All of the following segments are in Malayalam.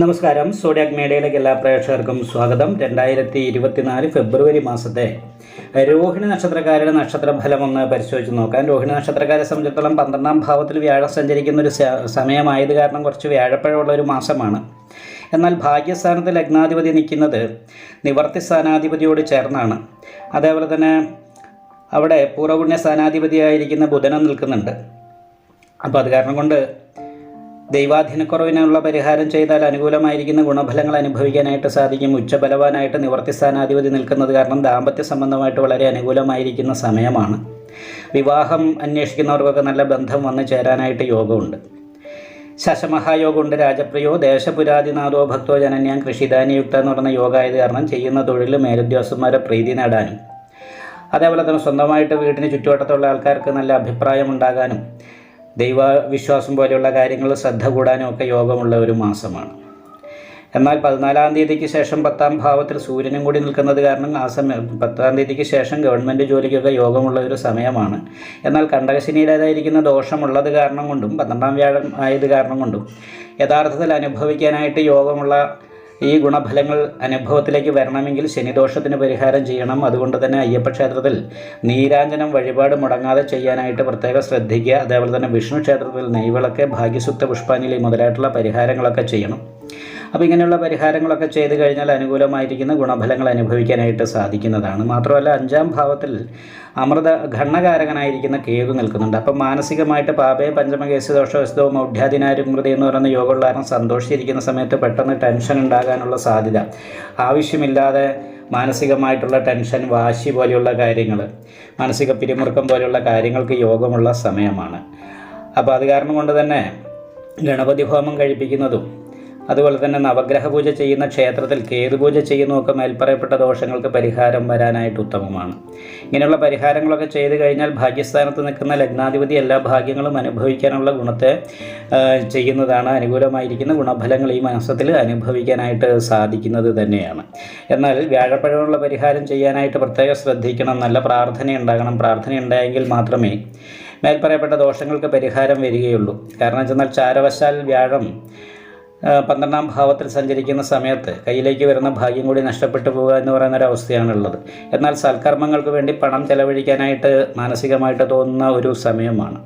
നമസ്കാരം. സോഡിയാക് മീഡിയയിലേക്ക് എല്ലാ പ്രേക്ഷകർക്കും സ്വാഗതം. രണ്ടായിരത്തി ഇരുപത്തിനാല് ഫെബ്രുവരി മാസത്തെ രോഹിണി നക്ഷത്രക്കാരുടെ നക്ഷത്രഫലം ഒന്ന് പരിശോധിച്ച് നോക്കാം. രോഹിണി നക്ഷത്രക്കാരെ സംബന്ധിച്ചിടത്തോളം പന്ത്രണ്ടാം ഭാവത്തിൽ വ്യാഴം സഞ്ചരിക്കുന്ന ഒരു സമയമായത് കാരണം കുറച്ച് വ്യാഴപ്പഴമുള്ള ഒരു മാസമാണ്. എന്നാൽ ഭാഗ്യസ്ഥാനത്ത് ലഗ്നാധിപതി നിൽക്കുന്നത് നിവർത്തി സ്ഥാനാധിപതിയോട് ചേർന്നാണ്. അതേപോലെ തന്നെ അവിടെ പൂർവപുണ്യ സ്ഥാനാധിപതിയായിരിക്കുന്ന ബുധനം നിൽക്കുന്നുണ്ട്. അപ്പോൾ അത് കാരണം കൊണ്ട് ദൈവാധീനക്കുറവിനുള്ള പരിഹാരം ചെയ്താൽ അനുകൂലമായിരിക്കുന്ന ഗുണഫലങ്ങൾ അനുഭവിക്കാനായിട്ട് സാധിക്കും. ഉച്ചബലവാനായിട്ട് നിവർത്തി സ്ഥാനാധിപതി നിൽക്കുന്നത് കാരണം ദാമ്പത്യ സംബന്ധമായിട്ട് വളരെ അനുകൂലമായിരിക്കുന്ന സമയമാണ്. വിവാഹം അന്വേഷിക്കുന്നവർക്കൊക്കെ നല്ല ബന്ധം വന്നു ചേരാനായിട്ട് യോഗമുണ്ട്. ശശമഹായോഗമുണ്ട്. രാജപ്രിയോ ദേശപുരാതിനാഥോ ഭക്തോ ജനന്യാം കൃഷിദാനിയുക്ത എന്ന് പറയുന്ന യോഗമായത് കാരണം ചെയ്യുന്ന തൊഴിൽ മേലുദ്യോഗസ്ഥന്മാരെ പ്രീതി നേടാനും. അതേപോലെ തന്നെ സ്വന്തമായിട്ട് വീടിന് ചുറ്റുവട്ടത്തുള്ള ആൾക്കാർക്ക് നല്ല അഭിപ്രായം ഉണ്ടാകാനും ദൈവവിശ്വാസം പോലെയുള്ള കാര്യങ്ങൾ ശ്രദ്ധ കൂടാനും ഒക്കെ യോഗമുള്ള ഒരു മാസമാണ്. എന്നാൽ പതിനാലാം തീയതിക്ക് ശേഷം പത്താം ഭാവത്തിൽ സൂര്യനും കൂടി നിൽക്കുന്നത് കാരണം ആ സമയം പത്താം തീയതിക്ക് ശേഷം ഗവൺമെന്റ് ജോലിക്കൊക്കെ യോഗമുള്ള ഒരു സമയമാണ്. എന്നാൽ കണ്ടകശനിയിലേതായിരിക്കുന്ന ദോഷമുള്ളത് കാരണം കൊണ്ടും പന്ത്രണ്ടാം വ്യാഴം ആയത് കാരണം കൊണ്ടും യഥാർത്ഥത്തിൽ അനുഭവിക്കാനായിട്ട് യോഗമുള്ള ഈ ഗുണഫലങ്ങൾ അനുഭവത്തിലേക്ക് വരണമെങ്കിൽ ശനിദോഷത്തിന് പരിഹാരം ചെയ്യണം. അതുകൊണ്ട് തന്നെ അയ്യപ്പ ക്ഷേത്രത്തിൽ നീരാഞ്ജനം വഴിപാട് മുടങ്ങാതെ ചെയ്യാനായിട്ട് പ്രത്യേകം ശ്രദ്ധിക്കുക. അതേപോലെ തന്നെ വിഷ്ണു ക്ഷേത്രത്തിൽ നെയ്വിളക്ക് ഭാഗ്യസുക്ത പുഷ്പാഞ്ജലി മുതലായിട്ടുള്ള പരിഹാരങ്ങളൊക്കെ ചെയ്യണം. അപ്പോൾ ഇങ്ങനെയുള്ള പരിഹാരങ്ങളൊക്കെ ചെയ്തു കഴിഞ്ഞാൽ അനുകൂലമായിരിക്കുന്ന ഗുണഫലങ്ങൾ അനുഭവിക്കാനായിട്ട് സാധിക്കുന്നതാണ്. മാത്രമല്ല അഞ്ചാം ഭാവത്തിൽ അമൃത ഘണ്ണകാരകനായിരിക്കുന്ന കേതു നിൽക്കുന്നുണ്ട്. അപ്പം മാനസികമായിട്ട് പാപയെ പഞ്ചമകേശ ഔഢ്യാദിനാരും മൗഢ്യാദിനാരുമൃതി എന്ന് പറയുന്ന യോഗമുള്ള കാരണം സന്തോഷിച്ചിരിക്കുന്ന സമയത്ത് പെട്ടെന്ന് ടെൻഷൻ ഉണ്ടാകാനുള്ള സാധ്യത. ആവശ്യമില്ലാതെ മാനസികമായിട്ടുള്ള ടെൻഷൻ വാശി പോലെയുള്ള കാര്യങ്ങൾ മാനസിക പിരിമുറുക്കം പോലെയുള്ള കാര്യങ്ങൾക്ക് യോഗമുള്ള സമയമാണ്. അപ്പോൾ അത് കാരണം കൊണ്ട് തന്നെ ഗണപതി ഹോമം കഴിപ്പിക്കുന്നതും അതുപോലെ തന്നെ നവഗ്രഹ പൂജ ചെയ്യുന്ന ക്ഷേത്രത്തിൽ കേതുപൂജ ചെയ്യുന്നതൊക്കെ മേൽപ്പറയപ്പെട്ട ദോഷങ്ങൾക്ക് പരിഹാരം വരാനായിട്ട് ഉത്തമമാണ്. ഇങ്ങനെയുള്ള പരിഹാരങ്ങളൊക്കെ ചെയ്തു കഴിഞ്ഞാൽ ഭാഗ്യസ്ഥാനത്ത് നിൽക്കുന്ന ലഗ്നാധിപതി എല്ലാ ഭാഗ്യങ്ങളും അനുഭവിക്കാനുള്ള ഗുണത്തെ ചെയ്യുന്നതാണ് അനുകൂലമായിരിക്കുന്ന ഗുണഫലങ്ങൾ ഈ മാസത്തിൽ അനുഭവിക്കാനായിട്ട് സാധിക്കുന്നത് തന്നെയാണ്. എന്നാൽ വ്യാഴപ്പഴമുള്ള പരിഹാരം ചെയ്യാനായിട്ട് പ്രത്യേകം ശ്രദ്ധിക്കണം നല്ല പ്രാർത്ഥന ഉണ്ടാകണം. പ്രാർത്ഥന ഉണ്ടായെങ്കിൽ മാത്രമേ മേൽപ്പറയപ്പെട്ട ദോഷങ്ങൾക്ക് പരിഹാരം വരികയുള്ളൂ. കാരണം വെച്ചാൽ ചാരവശാൽ വ്യാഴം പന്ത്രണ്ടാം ഭാവത്തിൽ സഞ്ചരിക്കുന്ന സമയത്ത് കയ്യിലേക്ക് വരുന്ന ഭാഗ്യം കൂടി നഷ്ടപ്പെട്ടു പോകുക എന്ന് പറയുന്ന ഒരു അവസ്ഥയാണുള്ളത് എന്നാൽ സൽക്കർമ്മങ്ങൾക്ക് വേണ്ടി പണം ചെലവഴിക്കാനായിട്ട് മാനസികമായിട്ട് തോന്നുന്ന ഒരു സമയമാണ്.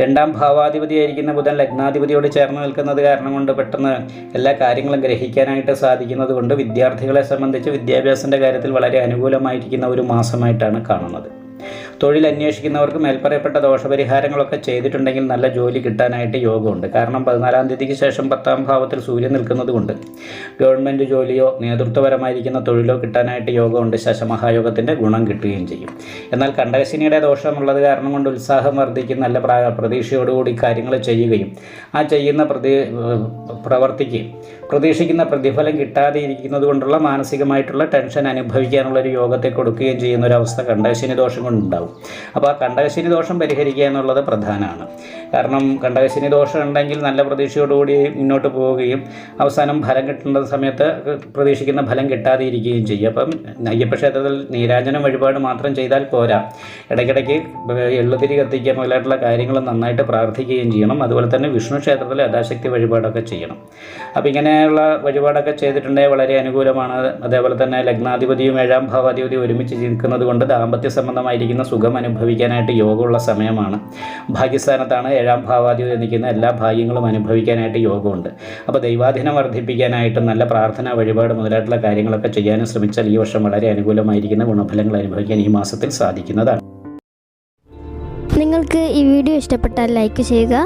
രണ്ടാം ഭാവാധിപതിയായിരിക്കുന്ന ബുധൻ ലഗ്നാധിപതിയോട് ചേർന്ന് നിൽക്കുന്നത് കാരണം കൊണ്ട് പെട്ടെന്ന് എല്ലാ കാര്യങ്ങളും ഗ്രഹിക്കാനായിട്ട് സാധിക്കുന്നത് കൊണ്ട് വിദ്യാർത്ഥികളെ സംബന്ധിച്ച് വിദ്യാഭ്യാസത്തിന്റെ കാര്യത്തിൽ വളരെ അനുകൂലമായിരിക്കുന്ന ഒരു മാസമായിട്ടാണ് കാണുന്നത്. തൊഴിൽ അന്വേഷിക്കുന്നവർക്ക് മേൽപ്പറയപ്പെട്ട ദോഷപരിഹാരങ്ങളൊക്കെ ചെയ്തിട്ടുണ്ടെങ്കിൽ നല്ല ജോലി കിട്ടാനായിട്ട് യോഗമുണ്ട്. കാരണം പതിനാലാം തീയതിക്ക് ശേഷം പത്താം ഭാവത്തിൽ സൂര്യൻ നിൽക്കുന്നത് കൊണ്ട് ഗവൺമെന്റ് ജോലിയോ നേതൃത്വപരമായിരിക്കുന്ന തൊഴിലോ കിട്ടാനായിട്ട് യോഗമുണ്ട്. ശശമഹായോഗത്തിന്റെ ഗുണം കിട്ടുകയും ചെയ്യും. എന്നാൽ കണ്ടകശിനിയുടെ ദോഷമുള്ളത് കാരണം കൊണ്ട് ഉത്സാഹം വർദ്ധിക്കും നല്ല പ്രാ- പ്രതീക്ഷയോടുകൂടി കാര്യങ്ങൾ ചെയ്യുകയും ആ ചെയ്യുന്ന പ്രതി പ്രവർത്തിക്ക് പ്രതീക്ഷിക്കുന്ന പ്രതിഫലം കിട്ടാതെ ഇരിക്കുന്നത് കൊണ്ടുള്ള മാനസികമായിട്ടുള്ള ടെൻഷൻ അനുഭവിക്കാനുള്ള ഒരു യോഗത്തെ കൊടുക്കുകയും ചെയ്യുന്ന ഒരു അവസ്ഥ കണ്ടകശനി ദോഷം കൊണ്ടുണ്ടാവും. അപ്പോൾ ആ കണ്ടകശനി ദോഷം പരിഹരിക്കുക എന്നുള്ളത് പ്രധാനമാണ്. കാരണം കണ്ടകശനി ദോഷം ഉണ്ടെങ്കിൽ നല്ല പ്രതീക്ഷയോടുകൂടി മുന്നോട്ട് പോവുകയും അവസാനം ഫലം കിട്ടേണ്ട സമയത്ത് പ്രതീക്ഷിക്കുന്ന ഫലം കിട്ടാതെ ഇരിക്കുകയും ചെയ്യും. അപ്പം അയ്യപ്പ ക്ഷേത്രത്തിൽ നീരാഞ്ജനം വഴിപാട് മാത്രം ചെയ്താൽ പോരാ. ഇടയ്ക്കിടയ്ക്ക് എള്ളുതിരി കത്തിക്കുക മുതലായിട്ടുള്ള കാര്യങ്ങൾ നന്നായിട്ട് പ്രാർത്ഥിക്കുകയും ചെയ്യണം. അതുപോലെ തന്നെ വിഷ്ണു ക്ഷേത്രത്തിൽ യഥാശക്തി വഴിപാടൊക്കെ ചെയ്യണം. അപ്പോൾ ഇങ്ങനെയുള്ള വഴിപാടൊക്കെ ചെയ്തിട്ടുണ്ടെങ്കിൽ വളരെ അനുകൂലമാണ്. അതേപോലെ തന്നെ ലഗ്നാധിപതിയും ഏഴാം ഭാവാധിപതിയും ഒരുമിച്ച് നിൽക്കുന്നത് കൊണ്ട് ദാമ്പത്യ സംബന്ധമായിരിക്കുന്ന സുഖം അനുഭവിക്കാനായിട്ട് യോഗമുള്ള സമയമാണ്. ഭാഗ്യസ്ഥാനത്താണ് ഏഴാം ഭാവാധിപതി നിൽക്കുന്ന എല്ലാ ഭാഗ്യങ്ങളും അനുഭവിക്കാനായിട്ട് യോഗമുണ്ട്. അപ്പോൾ ദൈവാധീനം വർദ്ധിപ്പിക്കാനായിട്ട് നല്ല പ്രാർത്ഥന വഴിപാട് മുതലായിട്ടുള്ള കാര്യങ്ങളൊക്കെ ചെയ്യാനും ശ്രമിച്ചാൽ ഈ വർഷം വളരെ അനുകൂലമായിരിക്കുന്ന ഗുണഫലങ്ങൾ അനുഭവിക്കാൻ ഈ മാസത്തിൽ സാധിക്കുന്നതാണ്. നിങ്ങൾക്ക് ഈ വീഡിയോ ഇഷ്ടപ്പെട്ടാൽ ലൈക്ക് ചെയ്യുക.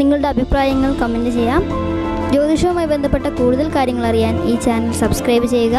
നിങ്ങളുടെ അഭിപ്രായങ്ങൾ കമന്റ് ചെയ്യാം. ജ്യോതിഷവുമായി ബന്ധപ്പെട്ട കൂടുതൽ കാര്യങ്ങൾ അറിയാൻ ഈ ചാനൽ സബ്സ്ക്രൈബ് ചെയ്യുക.